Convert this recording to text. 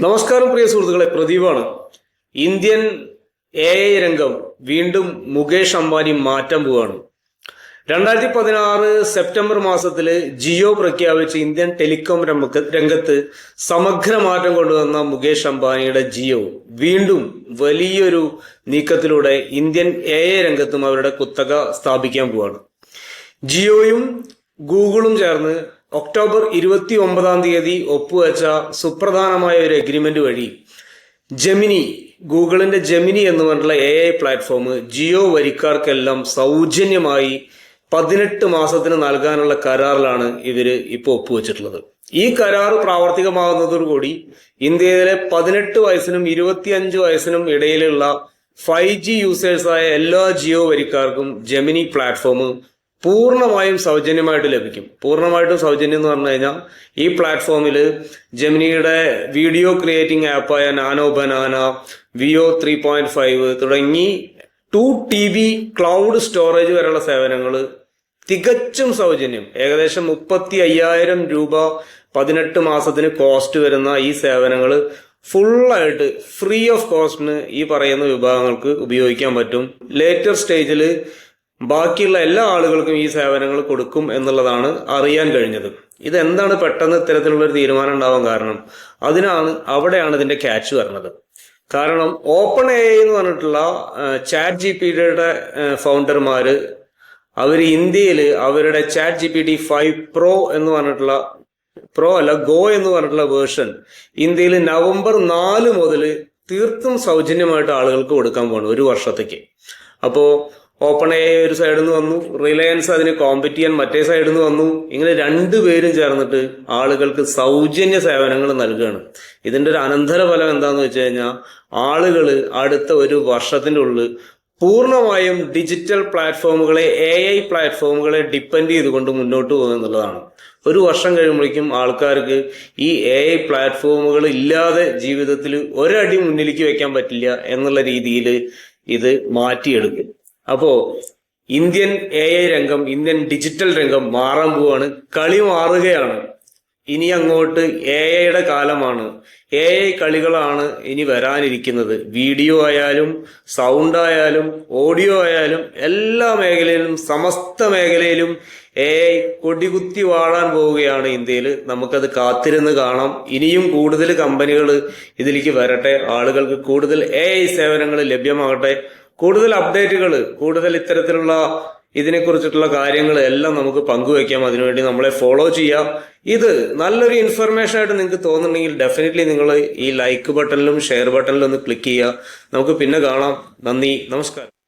നമസ്കാരം പ്രിയ സുഹൃത്തുക്കളെ പ്രദീപാണ്. Indian A I രംഗം വീണ്ടും മുകേഷ് അംബാനി മാറ്റം പോവാണ്. രണ്ടായിരത്തി പതിനാറ് സെപ്റ്റംബർ മാസത്തിൽ ജിയോ പ്രഖ്യാപിച്ച ഇന്ത്യൻ ടെലികോം രംഗ- രംഗത്ത് സമഗ്ര മാറ്റം കൊണ്ടുവന്ന മുകേഷ് അംബാനിയുടെ ജിയോ വീണ്ടും വലിയൊരു നീക്കത്തിലൂടെ ഇന്ത്യൻ എ ഐ രംഗത്തും അവരുടെ കുത്തക സ്ഥാപിക്കാൻ പോവാണ്. ജിയോയും ഗൂഗിളും ചേർന്ന് ഒക്ടോബർ ഇരുപത്തി ഒമ്പതാം തീയതി ഒപ്പുവെച്ച സുപ്രധാനമായ ഒരു എഗ്രിമെന്റ് വഴി ജെമിനി ഗൂഗിളിന്റെ ജെമിനി എന്ന് പറഞ്ഞിട്ടുള്ള എ ഐ പ്ലാറ്റ്ഫോം ജിയോ വരിക്കാർക്കെല്ലാം സൗജന്യമായി പതിനെട്ട് മാസത്തിന് നൽകാനുള്ള കരാറിലാണ് ഇവർ ഇപ്പോൾ ഒപ്പുവെച്ചിട്ടുള്ളത്. ഈ കരാർ പ്രാവർത്തികമാകുന്നതോടുകൂടി ഇന്ത്യയിലെ പതിനെട്ട് വയസ്സിനും ഇരുപത്തിയഞ്ച് വയസ്സിനും ഇടയിലുള്ള ഫൈവ് ജി യൂസേഴ്സായ എല്ലാ ജിയോ വരിക്കാർക്കും ജെമിനി പ്ലാറ്റ്ഫോം പൂർണമായും സൗജന്യമായിട്ട് ലഭിക്കും. പൂർണമായിട്ടും സൗജന്യം എന്ന് പറഞ്ഞു കഴിഞ്ഞാൽ ഈ പ്ലാറ്റ്ഫോമിൽ ജെമിനിയുടെ video creating ആപ്പായ nano banana Veo three point five തുടങ്ങി two T B cloud storage വരെയുള്ള സേവനങ്ങൾ തികച്ചും സൗജന്യം. ഏകദേശം മുപ്പത്തി അയ്യായിരം രൂപ പതിനെട്ട് മാസത്തിന് കോസ്റ്റ് വരുന്ന ഈ സേവനങ്ങൾ ഫുള്ളായിട്ട് ഫ്രീ ഓഫ് കോസ്റ്റിന് ഈ പറയുന്ന വിഭാഗങ്ങൾക്ക് ഉപയോഗിക്കാൻ പറ്റും. ലേറ്റർ സ്റ്റേജിൽ ബാക്കിയുള്ള എല്ലാ ആളുകൾക്കും ഈ സേവനങ്ങൾ കൊടുക്കും എന്നുള്ളതാണ് അറിയാൻ കഴിഞ്ഞത്. ഇതെന്താണ് പെട്ടെന്ന് ഇത്തരത്തിലുള്ള ഒരു തീരുമാനം ഉണ്ടാവാൻ കാരണം? അതിനാണ് അവിടെയാണ് ഇതിന്റെ ക്യാച്ച് വരുന്നത് കാരണം ഓപ്പൺ എ എന്ന് പറഞ്ഞിട്ടുള്ള ചാറ്റ് ജി പി ഡിയുടെ ഫൗണ്ടർമാര് അവർ ഇന്ത്യയിൽ അവരുടെ chat G P T five pro എന്ന് പറഞ്ഞിട്ടുള്ള പ്രോ അല്ല ഗോ എന്ന് പറഞ്ഞിട്ടുള്ള വേർഷൻ ഇന്ത്യയിൽ നവംബർ നാല് മുതൽ തീർത്തും സൗജന്യമായിട്ട് ആളുകൾക്ക് കൊടുക്കാൻ പോകുന്നു ഒരു വർഷത്തേക്ക്. അപ്പോ ഓപ്പൺ എ ഒരു സൈഡിൽ നിന്ന് വന്നു. റിലയൻസ് അതിന് കോമ്പറ്റ് ചെയ്യാൻ മറ്റേ സൈഡിൽ നിന്ന് വന്നു. ഇങ്ങനെ രണ്ടുപേരും ചേർന്നിട്ട് ആളുകൾക്ക് സൗജന്യ സേവനങ്ങൾ നൽകുകയാണ് ഇതിന്റെ ഒരു അനന്തരഫലം എന്താന്ന് വെച്ച് കഴിഞ്ഞാൽ ആളുകൾ അടുത്ത ഒരു വർഷത്തിന്റെ ഉള്ളിൽ പൂർണമായും ഡിജിറ്റൽ പ്ലാറ്റ്ഫോമുകളെ എ ഐ പ്ലാറ്റ്ഫോമുകളെ ഡിപ്പെൻഡ് ചെയ്തുകൊണ്ട് മുന്നോട്ട് പോകുക എന്നുള്ളതാണ്. ഒരു വർഷം കഴിയുമ്പോഴേക്കും ആൾക്കാർക്ക് ഈ എ ഐ പ്ലാറ്റ്ഫോമുകൾ ഇല്ലാതെ ജീവിതത്തിൽ ഒരടി മുന്നിലേക്ക് വെക്കാൻ പറ്റില്ല എന്നുള്ള രീതിയിൽ ഇത് മാറ്റിയെടുക്കും. അപ്പോ ഇന്ത്യൻ എ ഐ രംഗം ഇന്ത്യൻ ഡിജിറ്റൽ രംഗം മാറാൻ പോവാണ്. കളി മാറുകയാണ്. ഇനി അങ്ങോട്ട് എ ഐയുടെ കാലമാണ്. എ ഐ കളികളാണ് ഇനി വരാനിരിക്കുന്നത്. വീഡിയോ ആയാലും സൗണ്ട് ആയാലും ഓഡിയോ ആയാലും എല്ലാ മേഖലയിലും സമസ്ത മേഖലയിലും എ ഐ കൊടികുത്തി വാഴാൻ പോവുകയാണ് ഇന്ത്യയിൽ നമുക്കത് കാത്തിരുന്ന് കാണാം. ഇനിയും കൂടുതൽ കമ്പനികൾ ഇതിലേക്ക് വരട്ടെ. ആളുകൾക്ക് കൂടുതൽ എ സേവനങ്ങൾ ലഭ്യമാകട്ടെ. കൂടുതൽ അപ്ഡേറ്റുകൾ കൂടുതൽ ഇത്തരത്തിലുള്ള ഇതിനെക്കുറിച്ചിട്ടുള്ള കാര്യങ്ങൾ എല്ലാം നമുക്ക് പങ്കുവയ്ക്കാം. അതിനുവേണ്ടി നമ്മളെ ഫോളോ ചെയ്യാം. ഇത് നല്ലൊരു ഇൻഫർമേഷൻ ആയിട്ട് നിങ്ങൾക്ക് തോന്നുന്നുണ്ടെങ്കിൽ ഡെഫിനറ്റ്ലി നിങ്ങൾ ഈ ലൈക്ക് ബട്ടണിലും ഷെയർ ബട്ടണിലും ഒന്ന് ക്ലിക്ക് ചെയ്യുക. നമുക്ക് പിന്നെ കാണാം. നന്ദി. നമസ്കാരം.